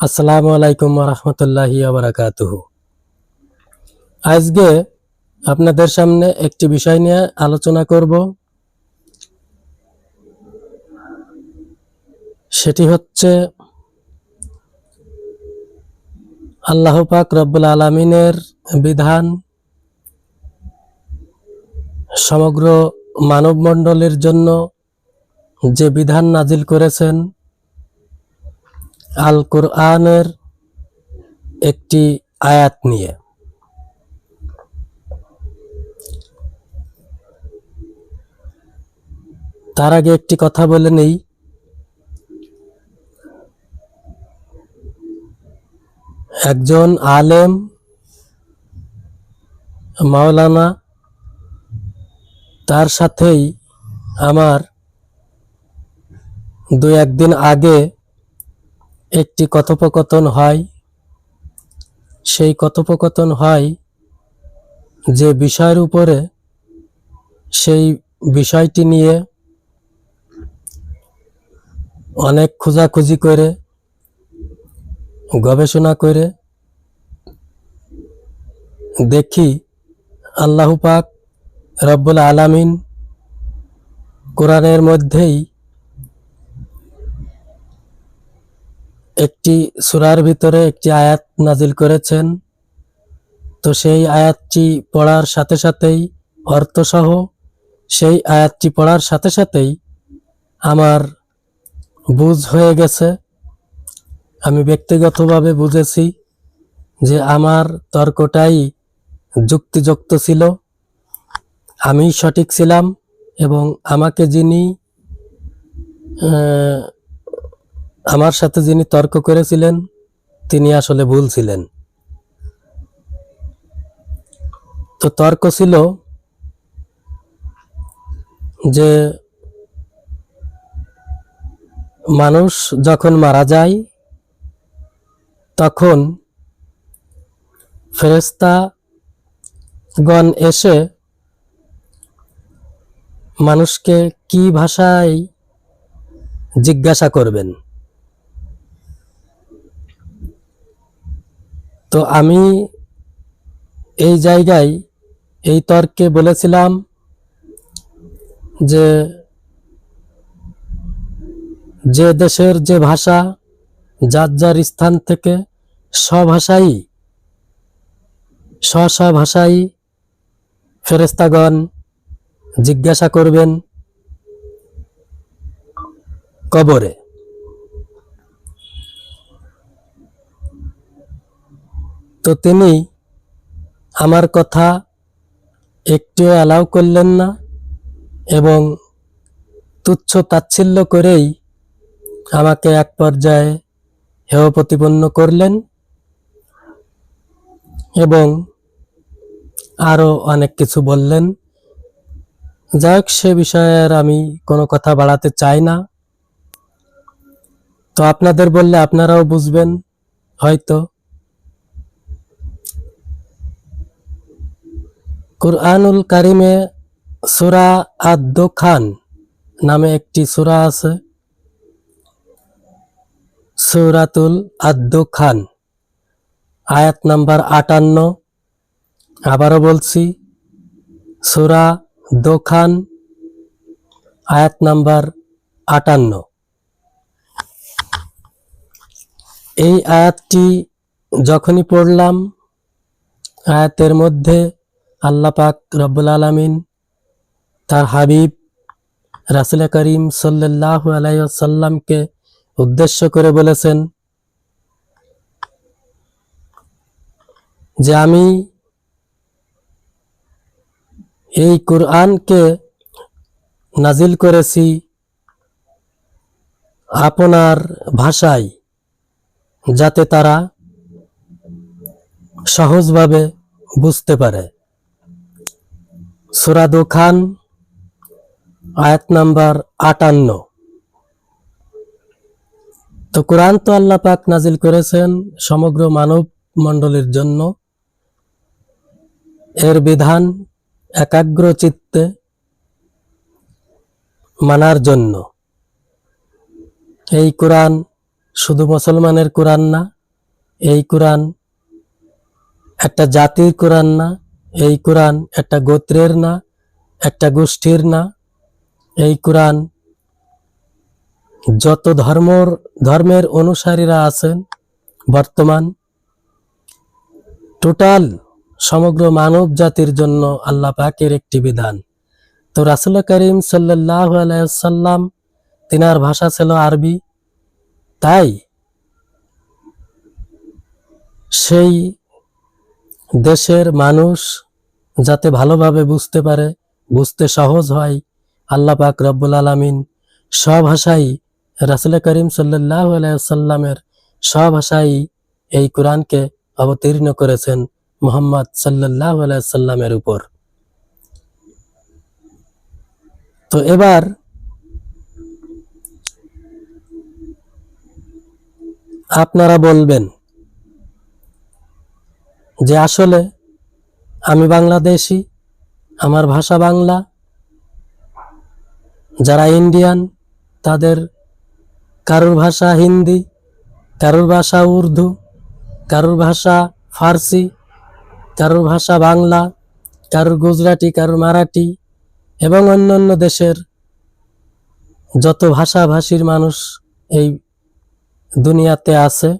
আসসালামু আলাইকুম রহমতুল্লাহি আবরাকাতুহু আজকে আপনাদের সামনে একটি বিষয় নিয়ে আলোচনা করব। সেটি হচ্ছে আল্লাহ পাক রব্বুল আলমিনের বিধান সমগ্র মানবমণ্ডলের জন্য যে বিধান নাজিল করেছেন আল কোরআনের একটি আয়াত নিয়ে। তার আগে একটি কথা বলে নেই। একজন আলেম মাওলানা তার সাথেই আমার দু একদিন আগে একটি কথোপকথন হয়। সেই কথোপকথন হয় যে বিষয়ের উপরে সেই বিষয়টি নিয়ে অনেক খোঁজাখুঁজি করে, গবেষণা করে। দেখি আল্লাহ পাক রব্বুল আলামিন কোরআনের মধ্যেই একটি সূরার ভিতরে একটি আয়াত নাজিল করেছেন। তো সেই আয়াতটি পড়ার সাথে সাথেই অর্থসহ সেই আয়াতটি পড়ার সাথে সাথেই আমার বুঝ হয়ে গেছে। আমি ব্যক্তিগতভাবে বুঝেছি যে আমার তর্কটাই যুক্তিযুক্ত ছিল। আমি সঠিক ছিলাম এবং আমাকে যিনি আমার সাথে যিনি তর্ক করেছিলেন, তিনি আসলে ভুল ছিলেন। তো তর্ক ছিল যে মানুষ যখন মারা যায়, তখন ফেরেস্তা গণ এসে মানুষকে কি ভাষায় জিজ্ঞাসা করবেন? তো আমি এই জায়গায় এই তর্কে বলেছিলাম যে যে দেশের যে ভাষা, যার যার স্থান থেকে স্বভাষাই স্ব ফেরেস্তাগণ জিজ্ঞাসা করবেন কবরে। তো তিনি আমার কথা একটিও অ্যালাউ করলেন না এবং তুচ্ছ তাচ্ছিল্য করেই আমাকে এক পর্যায়ে হেয় প্রতিপন্ন করলেন এবং আরও অনেক কিছু বললেন। যাই হোক, সে বিষয়ে আর আমি কোনো কথা বাড়াতে চাই না। তো আপনাদের বললে আপনারাও বুঝবেন, হয়তো। কুরআনুল কারিমে সুরা আদ খান নামে একটি সুরা আছে। সুরাতুল আদ খান আয়াত নাম্বার আটান্ন। আবারও বলছি, সুরা দোখান, আয়াত নাম্বার আটান্ন। এই আয়াতটি যখনই পড়লাম, আয়াতের মধ্যে আল্লাহ পাক রব্বুল আলমিন তার হাবিব রাসুল করিম সাল্লাহ আলাইসাল্লামকে উদ্দেশ্য করে বলেছেন যে আমি এই কোরআনকে নাজিল করেছি আপনার ভাষায় যাতে তারা সহজভাবে বুঝতে পারে। সুরাদু খান আয়াত নাম্বার আটান্ন। তো কোরআন তো আল্লাহ পাক নাজিল করেছেন সমগ্র মানব মণ্ডলীর জন্য। এর বিধান একাগ্র চিত্তে মানার জন্য। এই কোরআন শুধু মুসলমানের কোরআন না, এই কোরআন একটা জাতির কোরআন না এই কোরআন একটা গোত্রের না, একটা গোষ্ঠীর না। এই কোরআন যত ধর্মর, ধর্মের অনুসারীরা আছেন বর্তমান, টোটাল সমগ্র মানব জাতির জন্য আল্লাহ পাকের একটি বিধান। তো রাসুল করিম সাল্লাহ আলাইসাল্লাম তিনার ভাষা ছিল আরবি, তাই সেই দেশের মানুষ যাতে ভালোভাবে বুঝতে পারে, বুঝতে সহজ হয়, আল্লাহ পাক রব্বুল আলমিন স্বভাষাই রাসুল করিম সাল্লাহ আলাইসাল্লামের স্বভাষাই এই কোরআনকে অবতীর্ণ করেছেন মোহাম্মদ সাল্লাহ আলাইসাল্লামের উপর। তো এবার আপনারা বলবেন যে আসলে আমি বাংলাদেশি, আমার ভাষা বাংলা। যারা ইন্ডিয়ান তাদের কারোর ভাষা হিন্দি, কারোর ভাষা উর্দু, কারোর ভাষা ফার্সি, কারোর ভাষা বাংলা, কারোর গুজরাটি, কারোর মারাঠি এবং অন্যান্য দেশের যত ভাষাভাষীর মানুষ এই দুনিয়াতে আছে,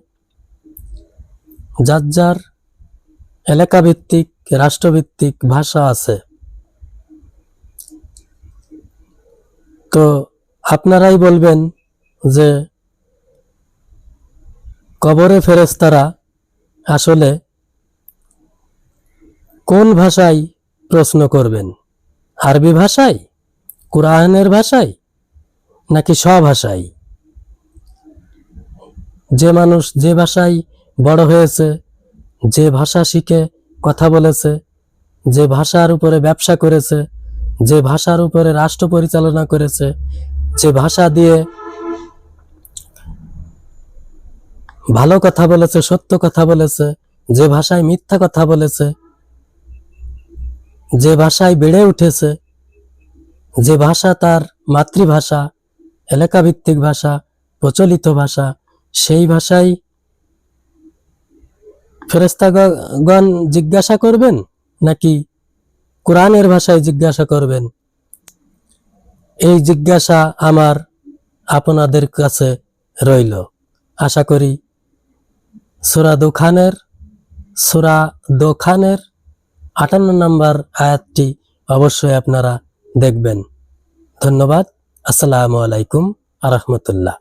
যার যার এলাকাভিত্তিক, রাষ্ট্রভিত্তিক ভাষা আছে। তো আপনারাই বলবেন যে কবরে ফেরেস্তারা আসলে কোন ভাষায় প্রশ্ন করবেন? আরবি ভাষায়? কোরআনের ভাষায়? নাকি স্বভাষায় যে মানুষ যে ভাষায় বড় হয়েছে যে ভাষা শিখে কথা বলেছে, যে ভাষার উপরে ব্যবসা করেছে, যে ভাষার উপরে রাষ্ট্র পরিচালনা করেছে, যে ভাষা দিয়ে ভালো কথা বলেছে, সত্য কথা বলেছে, যে ভাষায় মিথ্যা কথা বলেছে, যে ভাষায় বেড়ে উঠেছে, যে ভাষা তার মাতৃভাষা, এলাকাভিত্তিক ভাষা, প্রচলিত ভাষা, সেই ভাষায় ফেরেস্তাগণ জিজ্ঞাসা করবেন নাকি কোরআনের ভাষায় জিজ্ঞাসা করবেন? এই জিজ্ঞাসা আমার আপনাদের কাছে রইল। আশা করি সুরা দোখানের সুরা দোখানের আটান্ন নম্বর আয়াতটি অবশ্যই আপনারা দেখবেন। ধন্যবাদ। আসসালামু আলাইকুম আ রহমতুল্লাহ।